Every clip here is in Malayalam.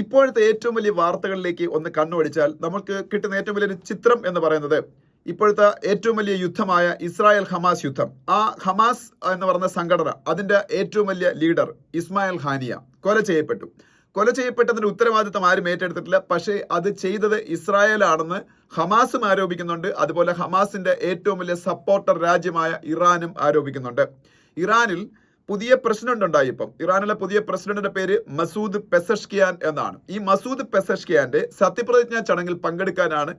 ഇപ്പോഴത്തെ ഏറ്റവും വലിയ വാർത്തകളിലേക്ക് ഒന്ന് കണ്ണുപിടിച്ചാൽ നമുക്ക് കിട്ടുന്ന ഏറ്റവും വലിയൊരു ചിത്രം എന്ന് പറയുന്നത് ഇപ്പോഴത്തെ ഏറ്റവും വലിയ യുദ്ധമായ ഇസ്രായേൽ ഹമാസ് യുദ്ധം. ആ ഹമാസ് എന്ന് പറയുന്ന സംഘടന അതിന്റെ ഏറ്റവും വലിയ ലീഡർ ഇസ്മായിൽ ഹാനിയ കൊല ചെയ്യപ്പെട്ടു. കൊല ചെയ്യപ്പെട്ടതിന്റെ ഉത്തരവാദിത്തം ആരും ഏറ്റെടുത്തിട്ടില്ല. പക്ഷേ അത് ചെയ്തത് ഇസ്രായേലാണെന്ന് ഹമാസും ആരോപിക്കുന്നുണ്ട്. അതുപോലെ ഹമാസിന്റെ ഏറ്റവും വലിയ സപ്പോർട്ടർ രാജ്യമായ ഇറാനും ആരോപിക്കുന്നുണ്ട്. ഇറാനിൽ പുതിയ പ്രസിഡന്റ് ഉണ്ടായി ഇപ്പം. ഇറാനിലെ പുതിയ പ്രസിഡന്റിന്റെ പേര് മസൂദ് പെസഷ്കിയാൻ എന്നാണ്. ഈ മസൂദ് പെസഷ്കിയാന്റെ സത്യപ്രതിജ്ഞാ ചടങ്ങിൽ പങ്കെടുക്കാനാണ്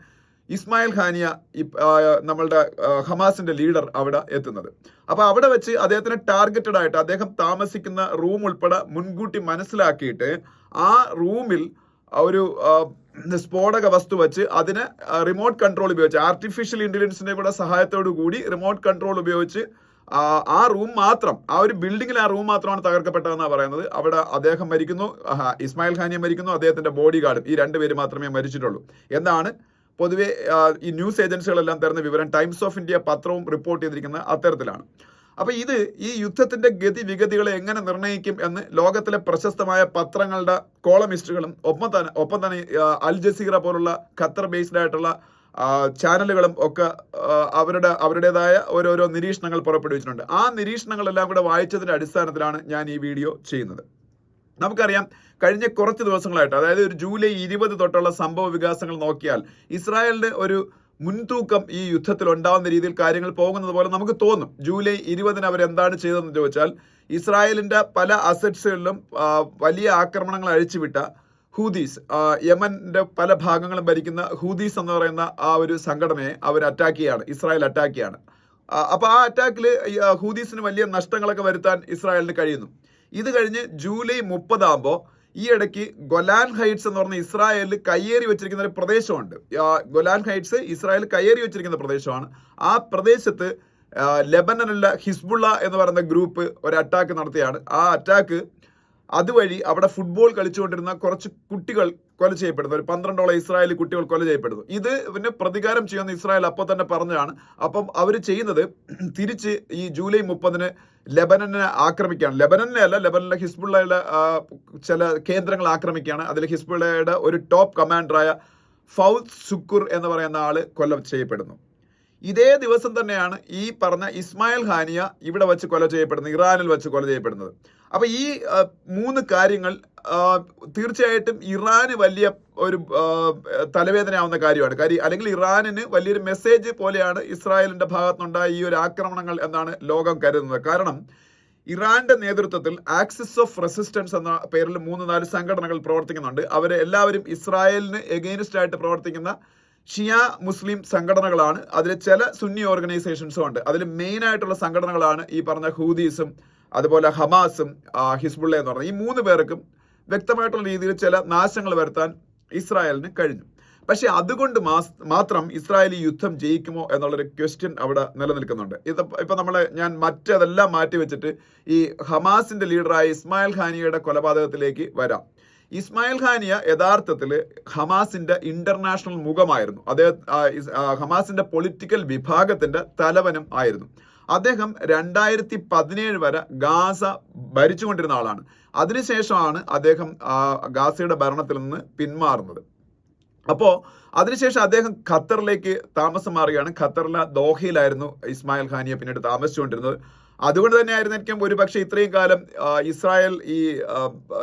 ഇസ്മായിൽ ഖാനിയ നമ്മളുടെ ഹമാസിന്റെ ലീഡർ അവിടെ എത്തുന്നത്. അപ്പൊ അവിടെ വെച്ച് അദ്ദേഹത്തിന് ടാർഗറ്റഡ് ആയിട്ട് അദ്ദേഹം താമസിക്കുന്ന റൂം ഉൾപ്പെടെ മുൻകൂട്ടി മനസ്സിലാക്കിയിട്ട് ആ റൂമിൽ ഒരു സ്ഫോടക വസ്തു വെച്ച് അതിനെ റിമോട്ട് കൺട്രോൾ ഉപയോഗിച്ച് ആർട്ടിഫിഷ്യൽ ഇന്റലിജൻസിന്റെ കൂടെ സഹായത്തോടു കൂടി റിമോട്ട് കൺട്രോൾ ഉപയോഗിച്ച് ആ, റൂം മാത്രം ആ ഒരു ബിൽഡിങ്ങിൽ ആ റൂം മാത്രമാണ് തകർക്കപ്പെട്ടതെന്നാണ് പറയുന്നത്. അവിടെ അദ്ദേഹം മരിക്കുന്നു ഇസ്മായിൽ ഖാനിയെ മരിക്കുന്നു അദ്ദേഹത്തിന്റെ ബോഡി ഗാർഡും ഈ രണ്ടുപേര് മാത്രമേ മരിച്ചിട്ടുള്ളൂ. എന്നാണ് പൊതുവേ ഈ ന്യൂസ് ഏജൻസികളെല്ലാം തരുന്ന വിവരം ടൈംസ് ഓഫ് ഇന്ത്യ പത്രവും റിപ്പോർട്ട് ചെയ്തിരിക്കുന്ന അത്തരത്തിലാണ്. അപ്പൊ ഇത് ഈ യുദ്ധത്തിന്റെ ഗതി വിഗതികളെ എങ്ങനെ നിർണയിക്കും എന്ന് ലോകത്തിലെ പ്രശസ്തമായ പത്രങ്ങളുടെ കോളമിസ്റ്റുകളും ഒപ്പം തന്നെ ഒപ്പം തന്നെ അൽ ജസീറ പോലുള്ള ഖത്തർ ബേസ്ഡ് ആയിട്ടുള്ള ചാനലുകളും ഒക്കെ അവരുടെ അവരുടേതായ ഓരോരോ നിരീക്ഷണങ്ങൾ പുറപ്പെടുവിച്ചിട്ടുണ്ട്. ആ നിരീക്ഷണങ്ങളെല്ലാം കൂടെ വായിച്ചതിന്റെ അടിസ്ഥാനത്തിലാണ് ഞാൻ ഈ വീഡിയോ ചെയ്യുന്നത്. നമുക്കറിയാം കഴിഞ്ഞ കുറച്ച് ദിവസങ്ങളായിട്ട് അതായത് ഒരു ജൂലൈ ഇരുപത് തൊട്ടുള്ള സംഭവ വികാസങ്ങൾ നോക്കിയാൽ ഇസ്രായേലിന്റെ ഒരു മുൻതൂക്കം ഈ യുദ്ധത്തിൽ ഉണ്ടാവുന്ന രീതിയിൽ കാര്യങ്ങൾ പോകുന്നത് പോലെ നമുക്ക് തോന്നും. ജൂലൈ ഇരുപതിന് അവർ എന്താണ് ചെയ്തതെന്ന് ചോദിച്ചാൽ ഇസ്രായേലിന്റെ പല അസറ്റ്സുകളിലും വലിയ ആക്രമണങ്ങൾ അഴിച്ചുവിട്ട ഹൂദീസ് യമന്റെ പല ഭാഗങ്ങളും ഭരിക്കുന്ന ഹൂദീസ് എന്ന് പറയുന്ന ആ ഒരു സംഘടനയെ അവർ അറ്റാക്ക് ചെയ്യാണ് ഇസ്രായേൽ അറ്റാക്ക് ചെയ്യാണ്. ആ, അപ്പൊ ആ അറ്റാക്കിൽ ഹൂദീസിന് വലിയ നഷ്ടങ്ങളൊക്കെ വരുത്താൻ ഇസ്രായേലിന് കഴിയുന്നു. ഇത് കഴിഞ്ഞ് ജൂലൈ മുപ്പതാകുമ്പോൾ ഈ ഇടയ്ക്ക് ഗൊലാൻ ഹൈറ്റ്സ് എന്ന് പറഞ്ഞ ഇസ്രായേലിൽ കയ്യേറി വെച്ചിരിക്കുന്ന ഒരു പ്രദേശമുണ്ട്. ഗൊലാൻ ഹൈറ്റ്സ് ഇസ്രായേൽ കയ്യേറി വെച്ചിരിക്കുന്ന പ്രദേശമാണ്. ആ പ്രദേശത്ത് ലെബനനിലെ ഹിസ്ബുള്ള എന്ന് പറയുന്ന ഗ്രൂപ്പ് ഒരു അറ്റാക്ക് നടത്തിയാണ്. ആ അറ്റാക്ക് അതുവഴി അവിടെ ഫുട്ബോൾ കളിച്ചുകൊണ്ടിരുന്ന കുറച്ച് കുട്ടികൾ കൊല ചെയ്യപ്പെടുന്നു. ഒരു പന്ത്രണ്ടോളം ഇസ്രായേലി കുട്ടികൾ കൊല ചെയ്യപ്പെടുന്നു. ഇത് പിന്നെ പ്രതികാരം ചെയ്യുന്ന ഇസ്രായേൽ അപ്പോൾ തന്നെ പറഞ്ഞതാണ്. അപ്പം അവർ ചെയ്യുന്നത് തിരിച്ച് ഈ ജൂലൈ മുപ്പതിന് ലെബനനെ ആക്രമിക്കുകയാണ്. ലെബനനെ അല്ല ലെബനനിലെ ഹിസ്ബുള്ളയുടെ ചില കേന്ദ്രങ്ങൾ ആക്രമിക്കുകയാണ്. അതിൽ ഹിസ്ബുള്ളയുടെ ഒരു ടോപ്പ് കമാൻഡറായ ഫൗദ് സുക്കുർ എന്ന് പറയുന്ന ആൾ കൊല ചെയ്യപ്പെടുന്നു. ഇതേ ദിവസം തന്നെയാണ് ഈ പറഞ്ഞ ഇസ്മായിൽ ഹാനിയ ഇവിടെ വെച്ച് കൊല ചെയ്യപ്പെടുന്നത് ഇറാനിൽ വെച്ച് കൊല ചെയ്യപ്പെടുന്നത്. അപ്പൊ ഈ മൂന്ന് കാര്യങ്ങൾ തീർച്ചയായിട്ടും ഇറാന് വലിയ ഒരു തലവേദനയാവുന്ന കാര്യമാണ്. കാര്യം അല്ലെങ്കിൽ ഇറാനിന് വലിയൊരു മെസ്സേജ് പോലെയാണ് ഇസ്രായേലിന്റെ ഭാഗത്തുനിന്നുണ്ടായ ഈ ഒരു ആക്രമണങ്ങൾ എന്നാണ് ലോകം കരുതുന്നത്. കാരണം ഇറാന്റെ നേതൃത്വത്തിൽ ആക്സിസ് ഓഫ് റെസിസ്റ്റൻസ് എന്ന പേരിൽ മൂന്ന് നാല് സംഘടനകൾ പ്രവർത്തിക്കുന്നുണ്ട്. അവരെ എല്ലാവരും ഇസ്രായേലിന് എഗെയിൻസ്റ്റ് ആയിട്ട് പ്രവർത്തിക്കുന്ന ഷിയ മുസ്ലിം സംഘടനകളാണ്. അതിൽ ചില സുന്നി ഓർഗനൈസേഷൻസും ഉണ്ട്. അതിൽ മെയിൻ ആയിട്ടുള്ള സംഘടനകളാണ് ഈ പറഞ്ഞ ഹൂദീസും അതുപോലെ ഹമാസും ഹിസ്ബുള്ള എന്ന് പറഞ്ഞ ഈ മൂന്ന് പേർക്കും വ്യക്തമായിട്ടുള്ള രീതിയിൽ ചില നാശങ്ങൾ വരുത്താൻ ഇസ്രായേലിന് കഴിഞ്ഞു. പക്ഷെ അതുകൊണ്ട് മാത്രം ഇസ്രായേൽ ഈ യുദ്ധം ജയിക്കുമോ എന്നുള്ളൊരു ക്വസ്റ്റ്യൻ അവിടെ നിലനിൽക്കുന്നുണ്ട്. ഇത് ഇപ്പൊ നമ്മളെ ഞാൻ മറ്റതെല്ലാം മാറ്റി വെച്ചിട്ട് ഈ ഹമാസിന്റെ ലീഡറായ ഇസ്മായിൽ ഖാനിയുടെ കൊലപാതകത്തിലേക്ക് വരാം. ഇസ്മായിൽ ഖാനിയ യഥാർത്ഥത്തിൽ ഹമാസിന്റെ ഇന്റർനാഷണൽ മുഖമായിരുന്നു. അദ്ദേഹം ഹമാസിന്റെ പൊളിറ്റിക്കൽ വിഭാഗത്തിന്റെ തലവനും ആയിരുന്നു. അദ്ദേഹം രണ്ടായിരത്തി പതിനേഴ് വരെ ഗാസ ഭരിച്ചുകൊണ്ടിരുന്ന ആളാണ്. അതിനുശേഷമാണ് അദ്ദേഹം ഗാസയുടെ ഭരണത്തിൽ നിന്ന് പിന്മാറുന്നത്. അപ്പോൾ അതിനുശേഷം അദ്ദേഹം ഖത്തറിലേക്ക് താമസം മാറുകയാണ്. ഖത്തറിലെ ദോഹയിലായിരുന്നു ഇസ്മായിൽ ഖാനിയെ പിന്നീട് താമസിച്ചുകൊണ്ടിരുന്നത്. അതുകൊണ്ട് തന്നെ എനിക്കും ഒരുപക്ഷെ ഇത്രയും കാലം ഇസ്രായേൽ ഈ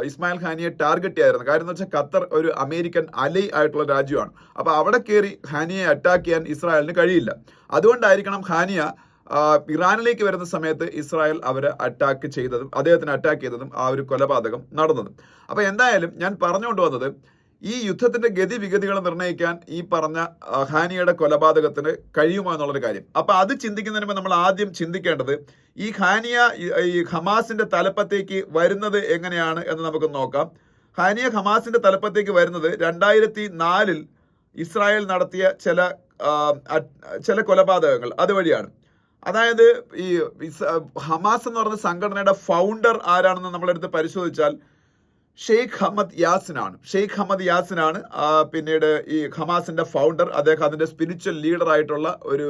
ഇസ്മായിൽ ഖാനിയെ ടാർഗറ്റ് ചെയ്യായിരുന്നു. കാര്യം എന്ന് വെച്ചാൽ ഖത്തർ ഒരു അമേരിക്കൻ അലൈ ആയിട്ടുള്ള രാജ്യമാണ്. അപ്പോൾ അവിടെ കയറി ഖാനിയെ അറ്റാക്ക് ചെയ്യാൻ ഇസ്രായേലിന് കഴിയില്ല. അതുകൊണ്ടായിരിക്കണം ഖാനിയ ഇറാനിലേക്ക് വരുന്ന സമയത്ത് ഇസ്രായേൽ അവരെ അറ്റാക്ക് ചെയ്തതും അദ്ദേഹത്തിന് അറ്റാക്ക് ചെയ്തതും ആ ഒരു കൊലപാതകം നടന്നതും. അപ്പൊ എന്തായാലും ഞാൻ പറഞ്ഞുകൊണ്ട് വന്നത് ഈ യുദ്ധത്തിന്റെ ഗതിവിഗതികൾ നിർണയിക്കാൻ ഈ പറഞ്ഞ ഹാനിയുടെ കൊലപാതകത്തിന് കഴിയുമോ എന്നുള്ളൊരു കാര്യം. അപ്പൊ അത് ചിന്തിക്കുന്നതിന് നമ്മൾ ആദ്യം ചിന്തിക്കേണ്ടത് ഈ ഹാനിയ ഈ ഹമാസിന്റെ തലപ്പത്തേക്ക് വരുന്നത് എങ്ങനെയാണ് എന്ന് നമുക്ക് നോക്കാം. ഹാനിയ ഹമാസിന്റെ തലപ്പത്തേക്ക് വരുന്നത് രണ്ടായിരത്തി നാലിൽ ഇസ്രായേൽ നടത്തിയ ചില ചില കൊലപാതകങ്ങൾ അതുവഴിയാണ്. അതായത് ഈ ഹമാസ് എന്ന് പറയുന്ന സംഘടനയുടെ ഫൗണ്ടർ ആരാണെന്ന് നമ്മളെടുത്ത് പരിശോധിച്ചാൽ ഷെയ്ഖ് ഹമ്മദ് യാസിനാണ്. ഷെയ്ഖ് ഹമ്മദ് യാസിനാണ് പിന്നീട് ഈ ഹമാസിന്റെ ഫൗണ്ടർ അദ്ദേഹം അതിന്റെ സ്പിരിച്വൽ ലീഡർ ആയിട്ടുള്ള ഒരു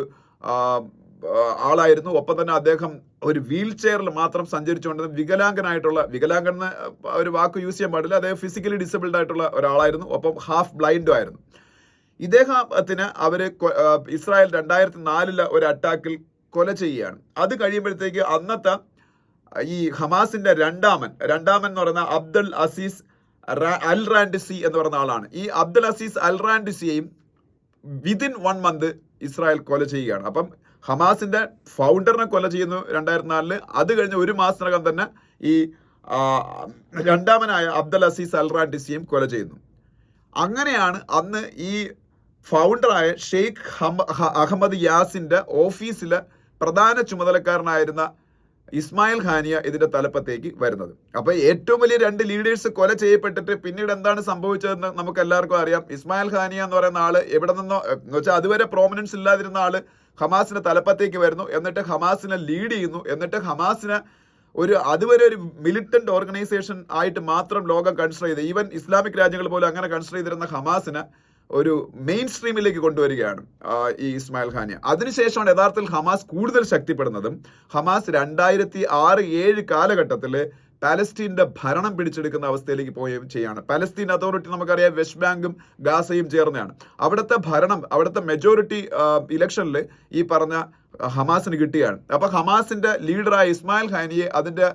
ആളായിരുന്നു. ഒപ്പം തന്നെ അദ്ദേഹം ഒരു വീൽ ചെയറിൽ മാത്രം സഞ്ചരിച്ചുകൊണ്ടിരുന്ന വികലാംഗനായിട്ടുള്ള വികലാംഗൻ എന്ന് ഒരു വാക്ക് യൂസ് ചെയ്യാൻ പാടില്ല. അദ്ദേഹം ഫിസിക്കലി ഡിസബിൾഡ് ആയിട്ടുള്ള ഒരാളായിരുന്നു. ഒപ്പം ഹാഫ് ബ്ലൈൻഡും ആയിരുന്നു. ഇദ്ദേഹത്തിന് അവർ ഇസ്രായേൽ രണ്ടായിരത്തി നാലിലെ ഒരു അറ്റാക്കിൽ കൊല ചെയ്യുകയാണ്. അത് കഴിയുമ്പോഴത്തേക്ക് അന്നത്തെ ഈ ഹമാസിന്റെ രണ്ടാമൻ രണ്ടാമൻ എന്ന് പറയുന്ന അബ്ദുൽ അസീസ് അൽ റാൻഡിസി എന്ന് പറയുന്ന ആളാണ്. ഈ അബ്ദുൽ അസീസ് അൽ റാൻഡിസിയെയും വിതിൻ വൺ മന്ത് ഇസ്രായേൽ കൊല ചെയ്യുകയാണ്. അപ്പം ഹമാസിന്റെ ഫൗണ്ടറിനെ കൊല ചെയ്യുന്നു രണ്ടായിരത്തി നാലിൽ അത് കഴിഞ്ഞ് ഒരു മാസത്തിനകം തന്നെ ഈ രണ്ടാമനായ അബ്ദുൽ അസീസ് അൽ റാൻഡിസിയും കൊല ചെയ്യുന്നു. അങ്ങനെയാണ് അന്ന് ഈ ഫൗണ്ടറായ ഷെയ്ഖ് ഹമ- അഹമ്മദ് യാസിന്റെ ഓഫീസിലെ പ്രധാന ചുമതലക്കാരനായിരുന്ന ഇസ്മായിൽ ഖാനിയ ഇതിന്റെ തലപ്പത്തേക്ക് വരുന്നത്. അപ്പൊ ഏറ്റവും വലിയ രണ്ട് ലീഡേഴ്സ് കൊല ചെയ്യപ്പെട്ടിട്ട് പിന്നീട് എന്താണ് സംഭവിച്ചതെന്ന് നമുക്ക് എല്ലാവർക്കും അറിയാം. ഇസ്മായിൽ ഖാനിയ എന്ന് പറയുന്ന ആൾ എവിടെ നിന്നോ എന്ന് വെച്ചാൽ അതുവരെ പ്രോമിനൻസ് ഇല്ലാതിരുന്ന ആൾ ഹമാസിന്റെ തലപ്പത്തേക്ക് വരുന്നു. എന്നിട്ട് ഹമാസിനെ ലീഡ് ചെയ്യുന്നു. എന്നിട്ട് ഹമാസിനെ ഒരു അതുവരെ ഒരു മിലിറ്റന്റ് ഓർഗനൈസേഷൻ ആയിട്ട് മാത്രം ലോകം കൺസിഡർ ചെയ്ത്. ഈവൻ ഇസ്ലാമിക് രാജ്യങ്ങൾ പോലും അങ്ങനെ കൺസിഡർ ചെയ്തിരുന്ന ഹമാസിനെ ഒരു മെയിൻ സ്ട്രീമിലേക്ക് കൊണ്ടുവരികയാണ് ഈ ഇസ്മായിൽ ഖാനെ. അതിനുശേഷമാണ് യഥാർത്ഥത്തിൽ ഹമാസ് കൂടുതൽ ശക്തിപ്പെടുന്നതും ഹമാസ് രണ്ടായിരത്തി ആറ് ഏഴ് കാലഘട്ടത്തിൽ പാലസ്തീന്റെ ഭരണം പിടിച്ചെടുക്കുന്ന അവസ്ഥയിലേക്ക് പോവുകയും ചെയ്യാണ്. പാലസ്തീൻ അതോറിറ്റി നമുക്കറിയാം വെസ്റ്റ് ബാങ്കും ഗാസയും ചേർന്നതാണ്. അവിടുത്തെ ഭരണം അവിടുത്തെ മെജോറിറ്റി ഇലക്ഷനിൽ ഈ പറഞ്ഞ ഹമാസിന് കിട്ടിയാണ്. അപ്പൊ ഹമാസിന്റെ ലീഡറായ ഇസ്മായിൽ ഖാനിയെ അതിന്റെ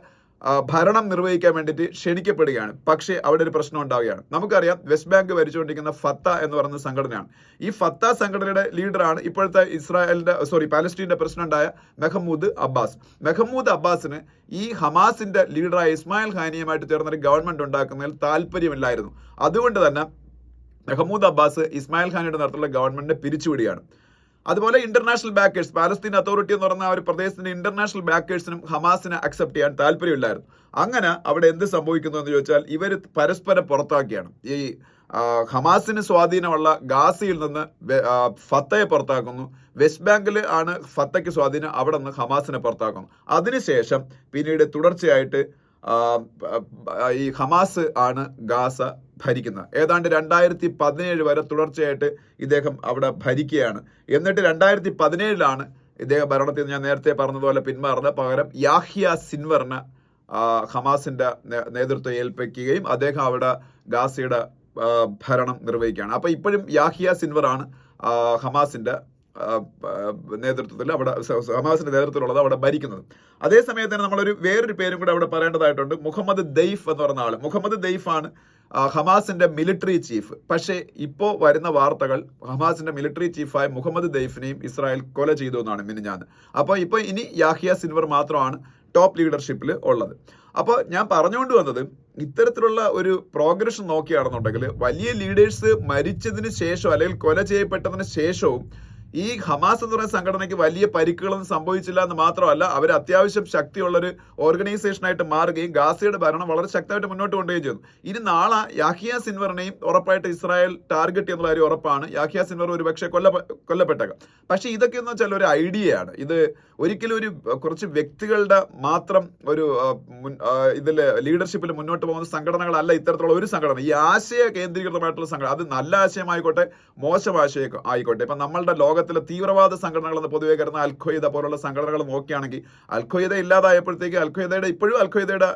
ഭരണം നിർവഹിക്കാൻ വേണ്ടിയിട്ട് ക്ഷണിക്കപ്പെടുകയാണ്. പക്ഷേ അവിടെ ഒരു പ്രശ്നം ഉണ്ടാവുകയാണ്. നമുക്കറിയാം വെസ്റ്റ് ബാങ്ക് ഭരിച്ചുകൊണ്ടിരിക്കുന്ന ഫത്ത എന്ന് പറയുന്ന സംഘടനയാണ്. ഈ ഫത്ത സംഘടനയുടെ ലീഡറാണ് ഇപ്പോഴത്തെ ഇസ്രായേലിന്റെ സോറി പാലസ്തീന്റെ പ്രസിഡന്റായ മെഹമ്മൂദ് അബ്ബാസ്. മെഹമ്മൂദ് അബ്ബാസിന് ഈ ഹമാസിന്റെ ലീഡറായ ഇസ്മായിൽ ഖാനിയുമായിട്ട് ചേർന്നൊരു ഗവൺമെന്റ് ഉണ്ടാക്കുന്നതിൽ താല്പര്യമില്ലായിരുന്നു. അതുകൊണ്ട് തന്നെ മെഹമ്മൂദ് അബ്ബാസ് ഇസ്മായിൽ ഖാനിയുടെ നേതൃത്വത്തിലുള്ള ഗവൺമെന്റിനെ പിരിച്ചുവിടുകയാണ്. അതുപോലെ ഇന്റർനാഷണൽ ബാക്കേഴ്സ് പാലസ്തീൻ അതോറിറ്റി എന്ന് പറഞ്ഞ ആ ഒരു പ്രദേശത്തിന്റെ ഇന്റർനാഷണൽ ബാക്കേഴ്സിനും ഹമാസിനെ അക്സെപ്റ്റ് ചെയ്യാൻ താല്പര്യമില്ലായിരുന്നു. അങ്ങനെ അവിടെ എന്ത് സംഭവിക്കുന്നു എന്ന് ചോദിച്ചാൽ ഇവർ പരസ്പരം പുറത്താക്കിയാണ്. ഈ ഹമാസിന് സ്വാധീനമുള്ള ഗാസയിൽ നിന്ന് ഫത്തയെ പുറത്താക്കുന്നു. വെസ്റ്റ് ബാങ്കിൽ ആണ് ഫത്തയ്ക്ക് സ്വാധീനം അവിടെ നിന്ന് ഹമാസിനെ പുറത്താക്കുന്നു. അതിനുശേഷം പിന്നീട് തുടർച്ചയായിട്ട് ഈ ഹമാസ് ആണ് ഗാസ ഭരിക്കുന്നത്. ഏതാണ്ട് രണ്ടായിരത്തി പതിനേഴ് വരെ തുടർച്ചയായിട്ട് ഇദ്ദേഹം അവിടെ ഭരിക്കുകയാണ്. എന്നിട്ട് രണ്ടായിരത്തി പതിനേഴിലാണ് ഇദ്ദേഹം ഭരണത്തിൽ ഞാൻ നേരത്തെ പറഞ്ഞതുപോലെ പിന്മാറുന്നത്. പകരം യാഹിയ സിൻവറിന് ഹമാസിന്റെ നേതൃത്വം ഏൽപ്പിക്കുകയും അദ്ദേഹം അവിടെ ഗാസയുടെ ഭരണം നിർവഹിക്കുകയാണ്. അപ്പൊ ഇപ്പോഴും യാഹിയ സിൻവറാണ് ഹമാസിന്റെ നേതൃത്വത്തിൽ അവിടെ ഹമാസിന്റെ നേതൃത്വത്തിലുള്ളത് അവിടെ ഭരിക്കുന്നത്. അതേ സമയത്ത് തന്നെ നമ്മളൊരു വേറൊരു പേരും കൂടെ അവിടെ പറയേണ്ടതായിട്ടുണ്ട്. മുഹമ്മദ് ദെയ്ഫ് എന്ന് പറഞ്ഞ ആൾ. മുഹമ്മദ് ദെയ്ഫ് ആണ് ഹമാസിന്റെ മിലിറ്ററി ചീഫ് പക്ഷേ ഇപ്പോൾ വരുന്ന വാർത്തകൾ ഹമാസിന്റെ മിലിറ്ററി ചീഫായ മുഹമ്മദ് ദെയ്ഫിനെയും ഇസ്രായേൽ കൊല ചെയ്തു എന്നാണ് മിനിഞ്ഞാന്ന്. അപ്പോൾ ഇപ്പോൾ ഇനി യാഹിയ സിൻവർ മാത്രമാണ് ടോപ്പ് ലീഡർഷിപ്പിൽ ഉള്ളത്. അപ്പോൾ ഞാൻ പറഞ്ഞുകൊണ്ട് വന്നത് ഇത്തരത്തിലുള്ള ഒരു പ്രോഗ്രഷൻ നോക്കിയാണെന്നുണ്ടെങ്കിൽ വലിയ ലീഡേഴ്സ് മരിച്ചതിന് ശേഷം അല്ലെങ്കിൽ കൊല ചെയ്യപ്പെട്ടതിന് ശേഷവും ഈ ഹമാസ് എന്ന് പറയുന്ന സംഘടനയ്ക്ക് വലിയ പരിക്കുകളൊന്നും സംഭവിച്ചില്ല എന്ന് മാത്രമല്ല അവർ അത്യാവശ്യം ശക്തിയുള്ളൊരു ഓർഗനൈസേഷനായിട്ട് മാറുകയും ഗാസയുടെ ഭരണം വളരെ ശക്തമായിട്ട് മുന്നോട്ട് കൊണ്ടുപോവുകയും ചെയ്തു. ഇനി നാളെ യാഹിയ സിൻവറിനെയും ഉറപ്പായിട്ട് ഇസ്രായേൽ ടാർഗറ്റ് എന്നുള്ള കാര്യം ഉറപ്പാണ്. യാഹിയ സിൻവർ ഒരു പക്ഷേ കൊല്ല കൊല്ലപ്പെട്ടേക്കാം. പക്ഷേ ഇതൊക്കെ എന്ന് വെച്ചാൽ ഒരു ഐഡിയയാണ് ഇത് ഒരിക്കലും ഒരു കുറച്ച് വ്യക്തികളുടെ മാത്രം ഒരു ഇതിൽ ലീഡർഷിപ്പിൽ മുന്നോട്ട് പോകുന്ന സംഘടനകളല്ല ഇത്തരത്തിലുള്ള ഒരു സംഘടന. ഈ ആശയ കേന്ദ്രീകൃതമായിട്ടുള്ള സംഘടന. അത് നല്ല ആശയമായിക്കോട്ടെ മോശം ആശയം ആയിക്കോട്ടെ. ഇപ്പം നമ്മളുടെ ലോകത്തിലെ തീവ്രവാദ സംഘടനകൾ എന്ന് പൊതുവെ കരുതുന്ന അൽഖയ്ദ പോലുള്ള സംഘടനകൾ നോക്കുകയാണെങ്കിൽ അൽഖയ്ദ ഇല്ലാതായപ്പോഴത്തേക്ക് അൽഖയ്ദയുടെ ഇപ്പോഴും അൽഖയ്ദയുടെ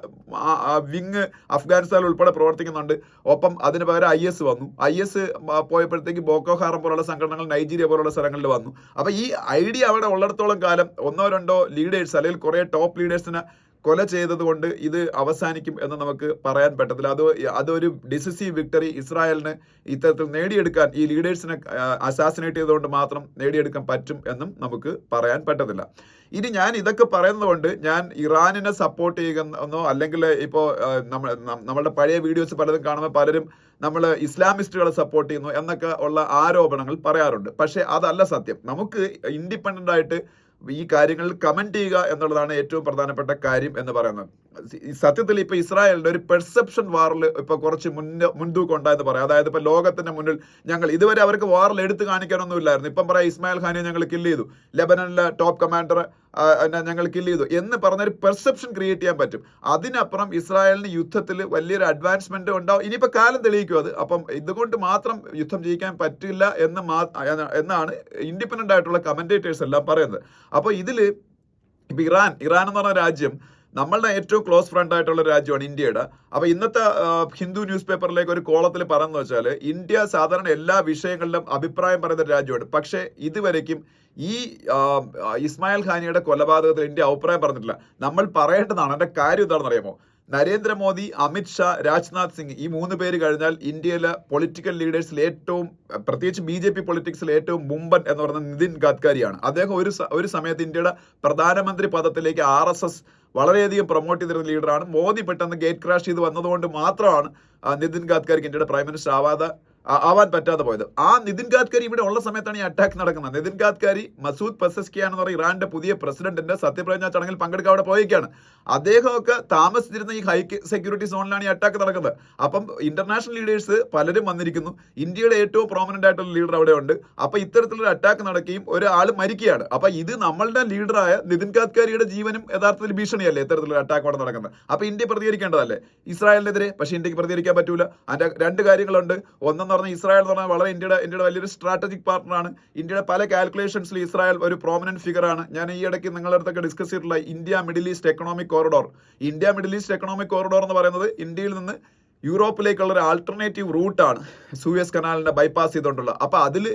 വിങ് അഫ്ഗാനിസ്ഥാനിൽ ഉൾപ്പെടെ പ്രവർത്തിക്കുന്നുണ്ട്. ഒപ്പം അതിന് പകരം ഐ എസ് വന്നു. ഐ എസ് പോയപ്പോഴത്തേക്ക് ബോക്കോ ഹാറം പോലുള്ള സംഘടനകൾ നൈജീരിയ പോലുള്ള സ്ഥലങ്ങളിൽ വന്നു. അപ്പോൾ ഈ ഐഡിയ അവിടെ ഉള്ളിടത്തോളം കാലം ഒന്നോ രണ്ടോ ലീഡേഴ്സ് അല്ലെങ്കിൽ കുറേ ടോപ്പ് ലീഡേഴ്സിനെ കൊല ചെയ്തത് കൊണ്ട് ഇത് അവസാനിക്കും എന്ന് നമുക്ക് പറയാൻ പറ്റത്തില്ല. അത് അതൊരു ഡിസിസീവ് വിക്ടറി ഇസ്രായേലിന് ഇത്തരത്തിൽ നേടിയെടുക്കാൻ ഈ ലീഡേഴ്സിനെ അസാസിനേറ്റ് ചെയ്തുകൊണ്ട് മാത്രം നേടിയെടുക്കാൻ പറ്റും എന്നും നമുക്ക് പറയാൻ പറ്റത്തില്ല. ഇനി ഞാൻ ഇതൊക്കെ പറയുന്നത് കൊണ്ട് ഞാൻ ഇറാനിനെ സപ്പോർട്ട് ചെയ്യുന്നോ അല്ലെങ്കിൽ ഇപ്പോൾ നമ്മൾ നമ്മളുടെ പഴയ വീഡിയോസ് പലതും കാണുമ്പോൾ പലരും നമ്മൾ ഇസ്ലാമിസ്റ്റുകളെ സപ്പോർട്ട് ചെയ്യുന്നു എന്നൊക്കെ ഉള്ള ആരോപണങ്ങൾ പറയാറുണ്ട്. പക്ഷേ അതല്ല സത്യം. നമുക്ക് ഇൻഡിപെൻഡന്റ് ആയിട്ട് ഈ കാര്യങ്ങളിൽ കമന്റ് ചെയ്യുക എന്നുള്ളതാണ് ഏറ്റവും പ്രധാനപ്പെട്ട കാര്യം എന്ന് പറയുന്നത്. സത്യത്തിൽ ഇപ്പൊ ഇസ്രായേലിന്റെ ഒരു പെർസെപ്ഷൻ വാറിൽ ഇപ്പൊ കുറച്ച് മുന്ന മുൻതൂക്കം ഉണ്ടായെന്ന് പറയാം. അതായത് ഇപ്പൊ ലോകത്തിന്റെ മുന്നിൽ ഞങ്ങൾ ഇതുവരെ അവർക്ക് വാറിൽ എടുത്തു കാണിക്കാനൊന്നും ഇല്ലായിരുന്നു ഇപ്പം പറയാം ഇസ്മായിൽ ഖാനെ ഞങ്ങൾ കില്ല് ചെയ്തു. ലെബനനിലെ ടോപ്പ് കമാൻഡർ ഞങ്ങൾ കില്ല് ചെയ്തു. എന്ന് പറഞ്ഞൊരു പെർസെപ്ഷൻ ക്രിയേറ്റ് ചെയ്യാൻ പറ്റും. അതിനപ്പുറം ഇസ്രായേലിന് യുദ്ധത്തിൽ വലിയൊരു അഡ്വാൻസ്മെന്റ് ഉണ്ടാവും. ഇനിയിപ്പോ കാലം തെളിയിക്കും അത്. അപ്പം ഇതുകൊണ്ട് മാത്രം യുദ്ധം ജയിക്കാൻ പറ്റില്ല എന്ന് എന്നാണ് ഇൻഡിപെൻഡന്റ് ആയിട്ടുള്ള കമന്റേറ്റേഴ്സ് എല്ലാം പറയുന്നത്. അപ്പോൾ ഇതിൽ ഇപ്പൊ ഇറാൻ ഇറാൻ എന്ന് പറഞ്ഞ രാജ്യം നമ്മളുടെ ഏറ്റവും ക്ലോസ് ഫ്രണ്ട് ആയിട്ടുള്ള രാജ്യമാണ് ഇന്ത്യയുടെ. അപ്പൊ ഇന്നത്തെ ഹിന്ദു ന്യൂസ് പേപ്പറിലേക്ക് ഒരു കോളത്തിൽ പറഞ്ഞു വെച്ചാൽ ഇന്ത്യ സാധാരണ എല്ലാ വിഷയങ്ങളിലും അഭിപ്രായം പറയുന്ന രാജ്യമാണ്. പക്ഷേ ഇതുവരേക്കും ഈ ഇസ്മായിൽ ഖാനിയുടെ കൊലപാതകത്തിൽ ഇന്ത്യ അഭിപ്രായം പറഞ്ഞിട്ടില്ല. നമ്മൾ പറയേണ്ടതാണ് അതിന്റെ കാര്യം എന്താണെന്ന് അറിയാമോ? നരേന്ദ്രമോദി അമിത്ഷാ രാജ്നാഥ് സിംഗ് ഈ മൂന്ന് പേര് കഴിഞ്ഞാൽ ഇന്ത്യയിലെ പൊളിറ്റിക്കൽ ലീഡേഴ്സിൽ ഏറ്റവും പ്രത്യേകിച്ച് ബി ജെ പി പൊളിറ്റിക്സിൽ ഏറ്റവും മുമ്പൻ എന്ന് പറയുന്നത് നിതിൻ ഗഡ്കരിയാണ്. അദ്ദേഹം ഒരു ഒരു സമയത്ത് ഇന്ത്യയുടെ പ്രധാനമന്ത്രി പദത്തിലേക്ക് ആർ എസ് എസ് വളരെയധികം പ്രൊമോട്ട് ചെയ്തിരുന്ന ലീഡറാണ് മോദി പെട്ടെന്ന് ഗേറ്റ് ക്രാഷ് ചെയ്ത് വന്നതുകൊണ്ട് മാത്രമാണ് നിതിൻ ഗഡ്കരിക്ക് ഇന്ത്യയുടെ പ്രൈം മിനിസ്റ്റർ ആവാതെ ആവാൻ പറ്റാതെ പോയത്. ആ നിതിൻ ഗാദ്കരി ഇവിടെ ഉള്ള സമയത്താണ് ഈ അറ്റാക്ക് നടക്കുന്നത്. നിതിൻ ഗഡ്കരി മസൂദ് പെസസ്കിയാൻ എന്ന് പറയുന്ന ഇറാന്റെ പുതിയ പ്രസിഡന്റിന്റെ സത്യപ്രതിജ്ഞ ചടങ്ങിൽ പങ്കെടുക്കാൻ അവിടെ പോയേക്കാണ് അദ്ദേഹമൊക്കെ താമസിച്ചിരുന്ന ഈ ഹൈ സെക്യൂരിറ്റി സോണിലാണ് ഈ അറ്റാക്ക് നടക്കുന്നത്. അപ്പം ഇന്റർനാഷണൽ ലീഡേഴ്സ് പലരും വന്നിരിക്കുന്നു. ഇന്ത്യയുടെ ഏറ്റവും പ്രോമിനന്റ് ആയിട്ടുള്ള ലീഡർ അവിടെ ഉണ്ട്. അപ്പൊ ഇത്തരത്തിലൊരു അറ്റാക്ക് നടക്കുകയും ഒരാൾ മരിക്കുകയാണ്. അപ്പൊ ഇത് നമ്മളുടെ ലീഡറായ നിതിൻ ഗഡ്കരിയുടെ ജീവനും യഥാർത്ഥത്തിൽ ഭീഷണിയല്ലേ ഇത്തരത്തിലൊരു അറ്റാക്ക് അവിടെ നടക്കുന്നത്? അപ്പൊ ഇന്ത്യ പ്രതികരിക്കേണ്ടതല്ലേ? ഇസ്രായേലിനെതിരെ. പക്ഷേ ഇന്ത്യയ്ക്ക് പ്രതികരിക്കാൻ പറ്റൂല. അതിന്റെ രണ്ട് കാര്യങ്ങളുണ്ട്. ഒന്നെന്ന് പറഞ്ഞാൽ ഇസ്രായേൽ എന്ന് പറഞ്ഞാൽ വളരെ ഇന്ത്യയുടെ ഇന്ത്യയുടെ വലിയൊരു സ്ട്രാറ്റജിക് പാർട്ണറാണ് ഇന്ത്യയുടെ പല കാൽക്കുലേഷൻസിൽ ഇസ്രായേൽ ഒരു പ്രോമിനന്റ് ഫിഗർ ആണ്. ഞാൻ ഈ ഇടയ്ക്ക് നിങ്ങളുടെ അടുത്തൊക്കെ ഡിസ്കസ് ചെയ്തിട്ടുള്ള India Middle East economic corridor India Middle East economic corridor എന്ന് പറയുന്നത് ഇന്ത്യയിൽ നിന്ന് യൂറോപ്പിലേക്കുള്ള ഒരു ആൾട്ടർനേറ്റീവ് റൂട്ടാണ് സൂയസ് കനാലിനെ ബൈപ്പാസ് ചെയ്തുകൊണ്ടുള്ള. അപ്പൊ അതിൽ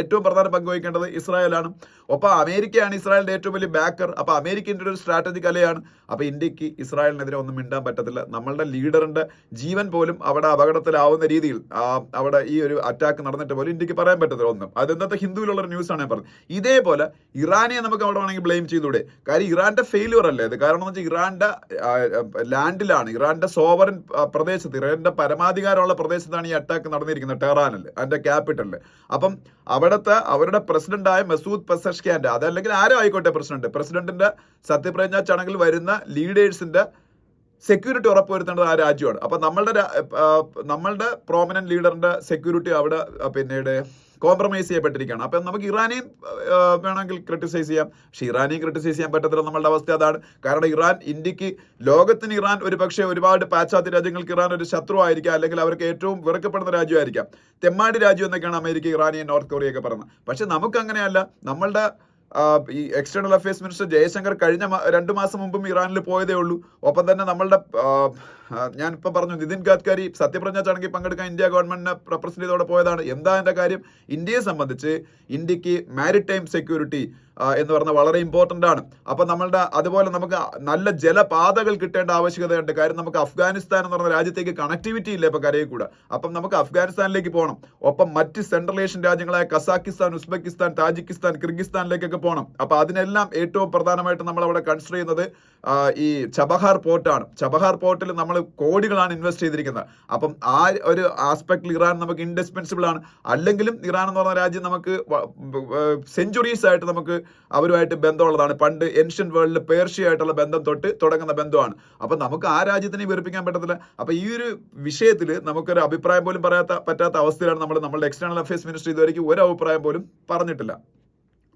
ഏറ്റവും പ്രധാന പങ്ക് വഹിക്കേണ്ടത് ഇസ്രായേലാണ്. ഒപ്പം അമേരിക്കയാണ് ഇസ്രായേലിന്റെ ഏറ്റവും വലിയ ബാക്കർ അപ്പൊ അമേരിക്കന്റെ ഒരു സ്ട്രാറ്റജിക് അലയാണ്. അപ്പൊ ഇന്ത്യയ്ക്ക് ഇസ്രായേലിനെതിരെ ഒന്നും മിണ്ടാൻ പറ്റത്തില്ല. നമ്മളുടെ ലീഡറിന്റെ ജീവൻ പോലും അവിടെ അപകടത്തിലാവുന്ന രീതിയിൽ അവിടെ ഈ ഒരു അറ്റാക്ക് നടന്നിട്ട് പോലും ഇന്ത്യയ്ക്ക് പറയാൻ പറ്റത്തില്ല ഒന്നും. അത് ഇന്നത്തെ ഹിന്ദുവിലുള്ള ഒരു ന്യൂസ് ആണ് ഞാൻ പറഞ്ഞത്. ഇതേപോലെ ഇറാനെ നമുക്ക് അവിടെ വേണമെങ്കിൽ ബ്ലെയിം ചെയ്തൂടെ കാര്യം ഇറാന്റെ ഫെയിലുവർ അല്ലേ ഇത്? കാരണം എന്ന് വെച്ചാൽ ഇറാന്റെ ലാൻഡിലാണ് ഇറാന്റെ സോവറിൻ പ്രദേശത്ത് ഇറാന്റെ പരമാധികാരമുള്ള പ്രദേശത്താണ് ഈ അറ്റാക്ക് നടന്നിരിക്കുന്നത് ടെഹ്റാനിൽ അതിന്റെ ക്യാപിറ്റലിൽ അപ്പം അവിടുത്തെ അവരുടെ പ്രസിഡന്റായ മസൂദ് പെസഷ്ഖ്യാന്റെ അതല്ലെങ്കിൽ ആരും ആയിക്കോട്ടെ പ്രസിഡന്റ് പ്രസിഡന്റിന്റെ സത്യപ്രതിജ്ഞാ ചടങ്ങിൽ വരുന്ന ലീഡേഴ്സിന്റെ സെക്യൂരിറ്റി ഉറപ്പുവരുത്തേണ്ടത് ആ രാജ്യമാണ്. അപ്പൊ നമ്മളുടെ നമ്മളുടെ പ്രോമിനന്റ് ലീഡറിന്റെ സെക്യൂരിറ്റി അവിടെ പിന്നീട് കോംപ്രമൈസ് ചെയ്യപ്പെട്ടിരിക്കുകയാണ്. അപ്പം നമുക്ക് ഇറാനെയും വേണമെങ്കിൽ ക്രിട്ടിസൈസ് ചെയ്യാം. പക്ഷേ ഇറാനെയും ക്രിട്ടിസൈസ് ചെയ്യാൻ പറ്റത്തില്ല നമ്മളുടെ അവസ്ഥ അതാണ്. കാരണം ഇറാൻ ഇന്ത്യയ്ക്ക് ലോകത്തിന് ഇറാൻ ഒരു പക്ഷേ ഒരുപാട് പാശ്ചാത്യ രാജ്യങ്ങൾക്ക് ഇറാൻ ഒരു ശത്രു ആയിരിക്കാം. അല്ലെങ്കിൽ അവർക്ക് ഏറ്റവും വെറുക്കപ്പെടുന്ന രാജ്യമായിരിക്കാം. തെമ്മാടി രാജ്യം എന്നൊക്കെയാണ് അമേരിക്ക ഇറാനിയും നോർത്ത് കൊറിയ ഒക്കെ പറയുന്നത്. പക്ഷേ നമുക്ക് അങ്ങനെയല്ല നമ്മളുടെ ഈ എക്സ്റ്റേണൽ അഫയേഴ്സ് മിനിസ്റ്റർ ജയശങ്കർ കഴിഞ്ഞ രണ്ട് മാസം മുമ്പും ഇറാനിൽ പോയതേ ഉള്ളൂ. ഒപ്പം തന്നെ നമ്മളുടെ ആ, ആ, പറഞ്ഞു നിതിൻ ഗഡ്കരി സത്യപ്രജ്ഞ ചടങ്ങിൽ പങ്കെടുക്കാൻ ഇന്ത്യ ഗവൺമെന്റിനെ റെപ്രസെന്റ് ചെയ്തോടെ പോയതാണ്. എന്താ എന്റെ കാര്യം? ഇന്ത്യയെ സംബന്ധിച്ച് ഇന്ത്യയ്ക്ക് മാരിടൈം സെക്യൂരിറ്റി എന്ന് പറഞ്ഞാൽ വളരെ ഇമ്പോർട്ടന്റ് ആണ്. അപ്പൊ നമ്മളുടെ അതുപോലെ നമുക്ക് നല്ല ജലപാതകൾ കിട്ടേണ്ട ആവശ്യകതയുണ്ട്. കാര്യം നമുക്ക് അഫ്ഗാനിസ്ഥാൻ എന്ന് പറഞ്ഞ രാജ്യത്തേക്ക് കണക്ടിവിറ്റി ഇല്ല ഇപ്പൊ കരയിൽ കൂടെ അപ്പം നമുക്ക് അഫ്ഗാനിസ്ഥാനിലേക്ക് പോകണം ഒപ്പം മറ്റ് സെൻട്രൽ ഏഷ്യൻ രാജ്യങ്ങളായ കസാക്കിസ്ഥാൻ ഉസ്ബെക്കിസ്ഥാൻ താജിക്കിസ്ഥാൻ കിർഗിസ്ഥാനിലേക്കൊക്കെ പോകണം അപ്പൊ അതിനെല്ലാം ഏറ്റവും പ്രധാനമായിട്ട് നമ്മൾ അവിടെ കൺസിഡർ ചെയ്യുന്നത് ഈ ചബഹാർ പോർട്ടാണ് ചബഹാർ പോർട്ടിൽ നമ്മൾ കോടികളാണ് ഇൻവെസ്റ്റ് ചെയ്തിരിക്കുന്നത്. അപ്പം ആ ഒരു ആസ്പെക്ടിൽ ഇറാൻ നമുക്ക് ഇൻഡിസ്പെൻസിബിൾ ആണ്. അല്ലെങ്കിലും ഇറാൻ എന്ന് പറഞ്ഞ രാജ്യം നമുക്ക് സെഞ്ചുറീസ് ആയിട്ട് നമുക്ക് അവരുമായിട്ട് ബന്ധമുള്ളതാണ്. പണ്ട് ഏൻഷ്യൻ വേൾഡിൽ പേർഷ്യ ആയിട്ടുള്ള ബന്ധം തൊട്ട് തുടങ്ങുന്ന ബന്ധമാണ്. അപ്പം നമുക്ക് ആ രാജ്യത്തിനെ വെറുപ്പിക്കാൻ പറ്റത്തില്ല. അപ്പം ഈ ഒരു വിഷയത്തിൽ നമുക്കൊരു അഭിപ്രായം പോലും പറയാത്ത പറ്റാത്ത അവസ്ഥയിലാണ് നമ്മൾ നമ്മുടെ എക്സ്റ്റേണൽ അഫയേഴ്സ് മിനിസ്റ്റർ ഇതുവരെ ഒരു അഭിപ്രായം പോലും പറഞ്ഞിട്ടില്ല.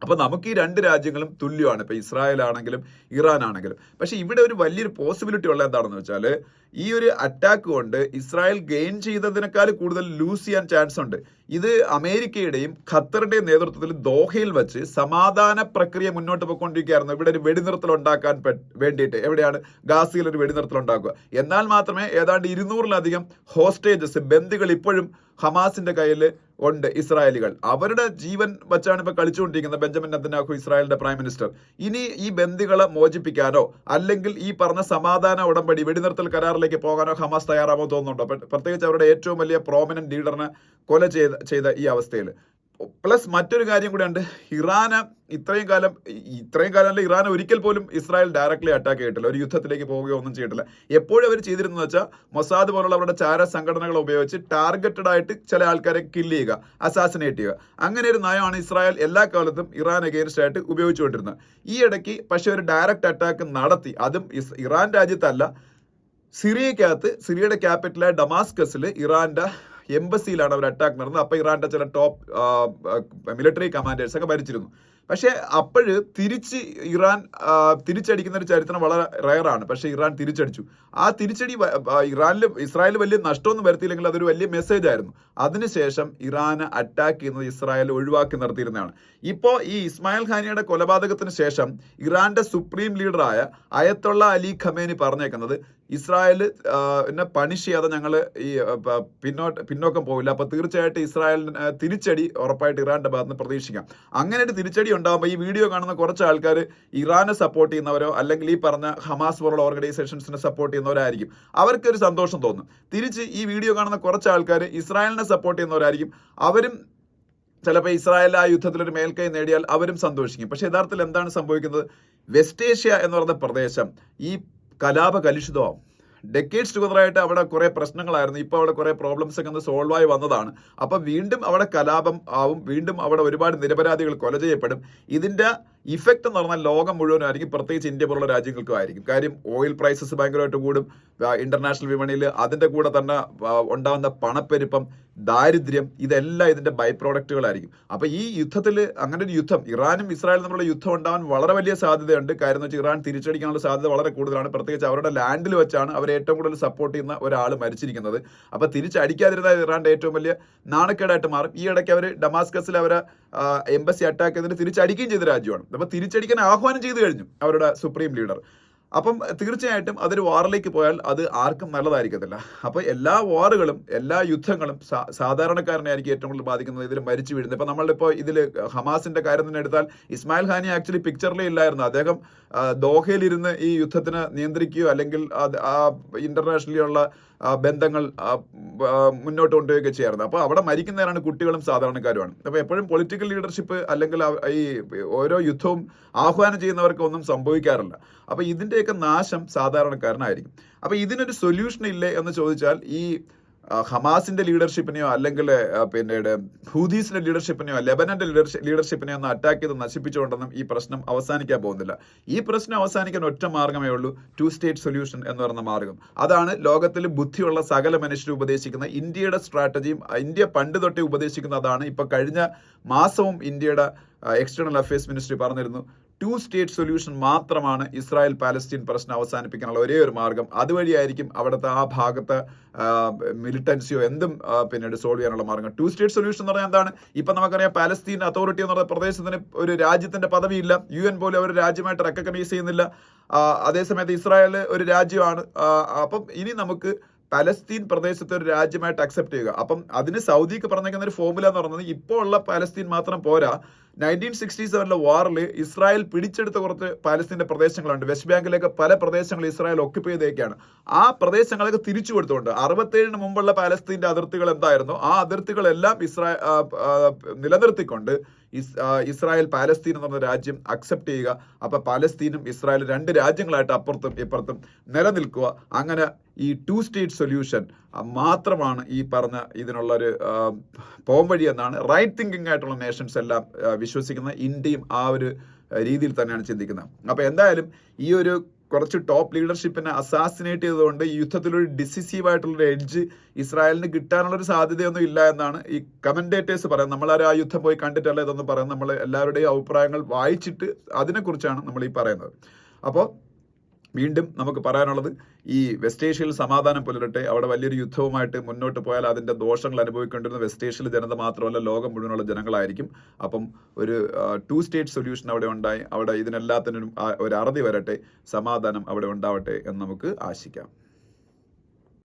അപ്പൊ നമുക്ക് ഈ രണ്ട് രാജ്യങ്ങളും തുല്യമാണ്. ഇപ്പൊ ഇസ്രായേൽ ആണെങ്കിലും ഇറാൻ ആണെങ്കിലും പക്ഷെ ഇവിടെ ഒരു വലിയൊരു പോസിബിലിറ്റി ഉള്ള എന്താണെന്ന് വെച്ചാൽ ഈ ഒരു അറ്റാക്ക് കൊണ്ട് ഇസ്രായേൽ ഗെയിൻ ചെയ്തതിനേക്കാൾ കൂടുതൽ ലൂസ് ചെയ്യാൻ ചാൻസ് ഉണ്ട്. ഇത് അമേരിക്കയുടെയും ഖത്തറിന്റെയും നേതൃത്വത്തിൽ ദോഹയിൽ വെച്ച് സമാധാന പ്രക്രിയ മുന്നോട്ട് പോയിക്കൊണ്ടിരിക്കുകയായിരുന്നു. ഇവിടെ ഒരു വെടിനിർത്തൽ ഉണ്ടാക്കാൻ വേണ്ടിയിട്ട്. എവിടെയാണ്? ഗാസയിൽ ഒരു വെടിനിർത്തൽ ഉണ്ടാക്കുക. എന്നാൽ മാത്രമേ ഏതാണ്ട് ഇരുന്നൂറിലധികം ഹോസ്റ്റേജസ് ബന്ദികൾ ഇപ്പോഴും ഹമാസിന്റെ കയ്യിൽ ഉണ്ട് ഇസ്രായേലികൾ. അവരുടെ ജീവൻ വെച്ചാണ് ഇപ്പൊ കളിച്ചുകൊണ്ടിരിക്കുന്നത് ബെഞ്ചമിൻ നെത്തന്യാഹു ഇസ്രായേലിന്റെ പ്രൈം മിനിസ്റ്റർ. ഇനി ഈ ബന്ദികളെ മോചിപ്പിക്കാനോ അല്ലെങ്കിൽ ഈ പറഞ്ഞ സമാധാന ഉടമ്പടി വെടിനിർത്തൽ കരാറിലേക്ക് പോകാനോ ഹമാസ് തയ്യാറാമോ തോന്നുന്നുണ്ടോ? പ്ര- പ്രത്യേകിച്ച് അവരുടെ ഏറ്റവും വലിയ പ്രോമിനന്റ് ലീഡറിനെ കൊല ചെയ്ത ചെയ്ത ഈ അവസ്ഥയിൽ പ്ലസ് മറ്റൊരു കാര്യം കൂടെ ഉണ്ട്. ഇറാന് ഇത്രയും കാലം ഇത്രയും കാലം അല്ല ഇറാൻ ഒരിക്കൽ പോലും ഇസ്രായേൽ ഡയറക്ട്ലി അറ്റാക്ക് ചെയ്തിട്ടില്ല. ഒരു യുദ്ധത്തിലേക്ക് പോവുകയോ ഒന്നും ചെയ്തിട്ടില്ല. എപ്പോഴും അവർ ചെയ്തിരുന്നത് വെച്ചാൽ മൊസാദ് പോലുള്ള അവരുടെ ചാര സംഘടനകൾ ഉപയോഗിച്ച് ടാർഗറ്റഡ് ആയിട്ട് ചില ആൾക്കാരെ കില്ല് ചെയ്യുക അസാസിനേറ്റ് ചെയ്യുക. അങ്ങനെ ഒരു നയമാണ് ഇസ്രായേൽ എല്ലാ കാലത്തും ഇറാൻ അഗെയിൻസ്റ്റ് ആയിട്ട് ഉപയോഗിച്ചുകൊണ്ടിരുന്നത്. ഈ ഇടയ്ക്ക് പക്ഷേ ഒരു ഡയറക്റ്റ് അറ്റാക്ക് നടത്തി. അതും ഇറാൻ രാജ്യത്തല്ല സിറിയക്കകത്ത് സിറിയയുടെ ക്യാപിറ്റലായ ഡമാസ്കസിൽ ഇറാന്റെ എംബസിയിലാണ് അവർ അറ്റാക്ക് നടന്നത്. അപ്പോൾ ഇറാന്റെ ചില ടോപ്പ് മിലിറ്ററി കമാൻഡേഴ്സ് ഒക്കെ ഭരിച്ചിരുന്നു. പക്ഷേ അപ്പോഴ് തിരിച്ച് ഇറാൻ തിരിച്ചടിക്കുന്ന ഒരു ചരിത്രം വളരെ റയറാണ് പക്ഷേ ഇറാൻ തിരിച്ചടിച്ചു. ആ തിരിച്ചടി ഇറാനിൽ ഇസ്രായേൽ വലിയ നഷ്ടമൊന്നും വരുത്തിയില്ലെങ്കിൽ അതൊരു വലിയ മെസ്സേജ് ആയിരുന്നു. അതിനുശേഷം ഇറാന് അറ്റാക്ക് ചെയ്യുന്നത് ഇസ്രായേൽ ഒഴിവാക്കി നിർത്തിയിരുന്നതാണ്. ഇപ്പോൾ ഈ ഇസ്മായിൽ ഖാനിയുടെ കൊലപാതകത്തിന് ശേഷം ഇറാന്റെ സുപ്രീം ലീഡറായ അയത്തുള്ള അലി ഖമേനി പറഞ്ഞേക്കുന്നത് ഇസ്രായേൽ എന്നെ പണിഷ് ചെയ്യാതെ ഞങ്ങൾ ഈ പിന്നോട്ട് പിന്നോക്കം പോവില്ല. അപ്പോൾ തീർച്ചയായിട്ടും ഇസ്രായേലിന് തിരിച്ചടി ഉറപ്പായിട്ട് ഇറാന്റെ ഭാഗത്ത് നിന്ന് പ്രതീക്ഷിക്കാം. അങ്ങനെ ഒരു തിരിച്ചടി ഉണ്ടാകുമ്പോൾ ഈ വീഡിയോ കാണുന്ന കുറച്ച് ആൾക്കാർ ഇറാനെ സപ്പോർട്ട് ചെയ്യുന്നവരോ അല്ലെങ്കിൽ ഈ പറഞ്ഞ ഹമാസ് പോലുള്ള ഓർഗനൈസേഷൻസിനെ സപ്പോർട്ട് ചെയ്യുന്നവരായിരിക്കും. അവർക്കൊരു സന്തോഷം തോന്നും. തിരിച്ച് ഈ വീഡിയോ കാണുന്ന കുറച്ച് ആൾക്കാർ ഇസ്രായേലിനെ സപ്പോർട്ട് ചെയ്യുന്നവരായിരിക്കും. അവരും ചിലപ്പോൾ ഇസ്രായേൽ ആ യുദ്ധത്തിൽ ഒരു മേൽക്കൈ നേടിയാൽ അവരും സന്തോഷിക്കും. പക്ഷേ യഥാർത്ഥത്തിൽ എന്താണ് സംഭവിക്കുന്നത്? വെസ്റ്റേഷ്യ എന്ന് പറയുന്ന പ്രദേശം ഈ കലാപ കലുഷിതമാവും ഡെക്കേഡ്സ് ടുഗതറായിട്ട് അവിടെ കുറേ പ്രശ്നങ്ങളായിരുന്നു. ഇപ്പോൾ അവിടെ കുറേ പ്രോബ്ലംസ് ഒക്കെ ഒന്ന് സോൾവ് ആയി വന്നതാണ്. അപ്പോൾ വീണ്ടും അവിടെ കലാപം ആവും. വീണ്ടും അവിടെ ഒരുപാട് നിരപരാധികൾ കൊല ചെയ്യപ്പെടും. ഇതിന്റെ ഇഫക്റ്റ് എന്ന് പറഞ്ഞാൽ ലോകം മുഴുവനായിരിക്കും പ്രത്യേകിച്ച് ഇന്ത്യ പോലുള്ള രാജ്യങ്ങൾക്കും ആയിരിക്കും. കാര്യം ഓയിൽ പ്രൈസസ് ഭയങ്കരമായിട്ട് കൂടും. ഇന്റർനാഷണൽ വിപണിയിൽ അതിന്റെ കൂടെ തന്നെ ഉണ്ടാകുന്ന പണപ്പെരുപ്പം ദാരിദ്ര്യം ഇതെല്ലാം ഇതിന്റെ ബൈ പ്രോഡക്റ്റുകളായിരിക്കും അപ്പൊ ഈ യുദ്ധത്തിൽ അങ്ങനെ ഒരു യുദ്ധം ഇറാനും ഇസ്രായേലും തമ്മിലുള്ള യുദ്ധം ഉണ്ടാവാൻ വളരെ വലിയ സാധ്യതയുണ്ട്. കാര്യം എന്ന് വെച്ചാൽ ഇറാൻ തിരിച്ചടിക്കാനുള്ള സാധ്യത വളരെ കൂടുതലാണ്. പ്രത്യേകിച്ച് അവരുടെ ലാൻഡിൽ വെച്ചാണ് അവർ ഏറ്റവും കൂടുതൽ സപ്പോർട്ട് ചെയ്യുന്ന ഒരാൾ മരിച്ചിരിക്കുന്നത്. അപ്പൊ തിരിച്ചടിക്കാതിരുന്ന ഇറാന്റെ ഏറ്റവും വലിയ നാണക്കേടായിട്ട് മാറും. ഈ ഇടയ്ക്ക് അവർ ഡമാസ്കസിൽ അവരെ എംബസി അറ്റാക്ക് ചെയ്തിട്ട് തിരിച്ചടിക്കുകയും ചെയ്ത രാജ്യമാണ്. അപ്പൊ തിരിച്ചടിക്കാൻ ആഹ്വാനം ചെയ്തു കഴിഞ്ഞു അവരുടെ സുപ്രീം ലീഡർ. അപ്പം തീർച്ചയായിട്ടും അതൊരു വാറിലേക്ക് പോയാൽ അത് ആർക്കും നല്ലതായിരിക്കത്തില്ല. അപ്പോൾ എല്ലാ വാറുകളും എല്ലാ യുദ്ധങ്ങളും സാധാരണക്കാരനെ ആയിരിക്കും ഏറ്റവും കൂടുതൽ ബാധിക്കുന്നത് ഇതിൽ മരിച്ചു വീഴുന്നത്. ഇപ്പം നമ്മളിപ്പോൾ ഇതിൽ ഹമാസിന്റെ കാര്യം തന്നെ എടുത്താൽ ഇസ്മായിൽ ഖാനി ആക്ച്വലി പിക്ചറിലേ ഇല്ലായിരുന്നു. അദ്ദേഹം ദോഹയിലിരുന്ന് ഈ യുദ്ധത്തിന് നിയന്ത്രിക്കുകയോ അല്ലെങ്കിൽ അത് ആ ഇന്റർനാഷണലി ഉള്ള ബന്ധങ്ങൾ മുന്നോട്ട് കൊണ്ടുപോവുകയൊക്കെ ചെയ്യാറുണ്ട്. അപ്പോൾ അവിടെ മരിക്കുന്നവരാണ് കുട്ടികളും സാധാരണക്കാരുമാണ്. അപ്പോൾ എപ്പോഴും പൊളിറ്റിക്കൽ ലീഡർഷിപ്പ് അല്ലെങ്കിൽ ഈ ഓരോ യുദ്ധവും ആഹ്വാനം ചെയ്യുന്നവർക്ക് ഒന്നും സംഭവിക്കാറില്ല. അപ്പോൾ ഇതിന്റെയൊക്കെ നാശം സാധാരണക്കാരനായിരിക്കും. അപ്പോൾ ഇതിനൊരു സൊല്യൂഷൻ ഇല്ലേ എന്ന് ചോദിച്ചാൽ ഈ ഹമാസിന്റെ ലീഡർഷിപ്പിനെയോ അല്ലെങ്കിൽ പിന്നീട് ഹൂദീസിന്റെ ലീഡർഷിപ്പിനെയോ ലെബനന്റെ ലീഡർഷിപ്പിനെയോ ഒന്ന് അറ്റാക്ക് ചെയ്ത് നശിപ്പിച്ചുകൊണ്ടൊന്നും ഈ പ്രശ്നം അവസാനിക്കാൻ പോകുന്നില്ല. ഈ പ്രശ്നം അവസാനിക്കാൻ ഒറ്റ മാർഗമേ ഉള്ളൂ ടു സ്റ്റേറ്റ് സൊല്യൂഷൻ എന്ന് പറയുന്ന മാർഗം. അതാണ് ലോകത്തിൽ ബുദ്ധിയുള്ള സകല മനുഷ്യരും ഉപദേശിക്കുന്ന ഇന്ത്യയുടെ സ്ട്രാറ്റജിയും ഇന്ത്യ പണ്ട് തൊട്ടേ ഉപദേശിക്കുന്ന അതാണ്. ഇപ്പൊ കഴിഞ്ഞ മാസവും ഇന്ത്യയുടെ എക്സ്റ്റേണൽ അഫയേഴ്സ് മിനിസ്ട്രി പറഞ്ഞിരുന്നു ടു സ്റ്റേറ്റ് സൊല്യൂഷൻ മാത്രമാണ് ഇസ്രായേൽ പാലസ്തീൻ പ്രശ്നം അവസാനിപ്പിക്കാനുള്ള ഒരേ ഒരു മാർഗം. അതുവഴിയായിരിക്കും അവിടുത്തെ ആ ഭാഗത്ത് മിലിറ്റൻസിയോ എന്തും പിന്നീട് സോൾവ് ചെയ്യാനുള്ള മാർഗം. ടു സ്റ്റേറ്റ് സൊല്യൂഷൻ എന്ന് പറഞ്ഞാൽ എന്താണ്? ഇപ്പൊ നമുക്കറിയാം പാലസ്തീൻ അതോറിറ്റി എന്ന് പറയുന്ന പ്രദേശത്തിന് ഒരു രാജ്യത്തിന്റെ പദവിയില്ല. യു എൻ പോലും അവർ രാജ്യമായിട്ട് റെക്കഗ്നൈസ് ചെയ്യുന്നില്ല. അതേസമയത്ത് ഇസ്രായേൽ ഒരു രാജ്യമാണ്. അപ്പം ഇനി നമുക്ക് പലസ്തീൻ പ്രദേശത്തെ ഒരു രാജ്യമായിട്ട് അക്സെപ്റ്റ് ചെയ്യുക. അപ്പം അതിന് സൗദിക്ക് പറഞ്ഞേക്കുന്ന ഒരു ഫോർമുല എന്ന് പറയുന്നത് ഇപ്പോൾ ഉള്ള പലസ്തീൻ മാത്രം പോരാ. നയന്റീൻ സിക്സ്റ്റി സെവനിലെ വാറിൽ ഇസ്രായേൽ പിടിച്ചെടുത്ത കുറച്ച് പാലസ്തീന്റെ പ്രദേശങ്ങളുണ്ട്. വെസ്റ്റ് ബാങ്കിലേക്ക് പല പ്രദേശങ്ങൾ ഇസ്രായേൽ ഒക്യുപ്പൈ ചെയ്തേക്കാണ്. ആ പ്രദേശങ്ങളൊക്കെ തിരിച്ചു കൊടുത്തുകൊണ്ട് അറുപത്തേഴിന് മുമ്പുള്ള പാലസ്തീന്റെ അതിർത്തികൾ എന്തായിരുന്നു? ആ അതിർത്തികളെല്ലാം ഇസ്രായേൽ നിലനിർത്തിക്കൊണ്ട് ഇസ്- ഇസ്രായേൽ പാലസ്തീൻ എന്ന് പറഞ്ഞ രാജ്യം അക്സെപ്റ്റ് ചെയ്യുക. അപ്പോൾ പാലസ്തീനും ഇസ്രായേലും രണ്ട് രാജ്യങ്ങളായിട്ട് അപ്പുറത്തും ഇപ്പുറത്തും നിലനിൽക്കുക. അങ്ങനെ ഈ ടു സ്റ്റേറ്റ് സൊല്യൂഷൻ മാത്രമാണ് ഈ പറഞ്ഞ ഇതിനുള്ളൊരു പോംവഴി എന്നാണ്. റൈറ്റ് തിങ്കിങ് ആയിട്ടുള്ള നേഷൻസ് എല്ലാം വിശ്വസിക്കുന്നത് ഇന്ത്യയും ആ ഒരു രീതിയിൽ തന്നെയാണ് ചിന്തിക്കുന്നത്. അപ്പോൾ എന്തായാലും ഈ ഒരു കുറച്ച് ടോപ്പ് ലീഡർഷിപ്പിനെ അസാസിനേറ്റ് ചെയ്തുകൊണ്ട് ഒരു ഡിസിസീവ് ആയിട്ടുള്ള ഒരു എഡ്ജ് ഇസ്രായേലിന് കിട്ടാനുള്ള ഒരു സാധ്യതയൊന്നും ഇല്ല എന്നാണ് ഈ കമന്റേറ്റേഴ്സ് പറയുന്നത്. നമ്മളാരും ആ യുദ്ധം പോയി കണ്ടിട്ടല്ല ഇതൊന്നും പറയുന്നത്. നമ്മൾ എല്ലാവരുടെയും അഭിപ്രായങ്ങൾ വായിച്ചിട്ട് അതിനെക്കുറിച്ചാണ് നമ്മൾ ഈ പറയുന്നത്. അപ്പോൾ വീണ്ടും നമുക്ക് പറയാനുള്ളത് ഈ വെസ്റ്റ് ഏഷ്യയിൽ സമാധാനം പുലരട്ടെ അവിടെ വലിയൊരു യുദ്ധവുമായിട്ട് മുന്നോട്ട് പോയാൽ അതിന്റെ ദോഷങ്ങൾ അനുഭവിക്കേണ്ടിരുന്ന വെസ്റ്റ് ഏഷ്യയിലെ ജനത മാത്രമല്ല ലോകം മുഴുവനുള്ള ജനങ്ങളായിരിക്കും. അപ്പം ഒരു ടു സ്റ്റേറ്റ് സൊല്യൂഷൻ അവിടെ ഉണ്ടായി. അവിടെ ഇതിനെല്ലാത്തിനും ഒരു അറുതി വരട്ടെ സമാധാനം അവിടെ ഉണ്ടാവട്ടെ എന്ന് നമുക്ക് ആശിക്കാം.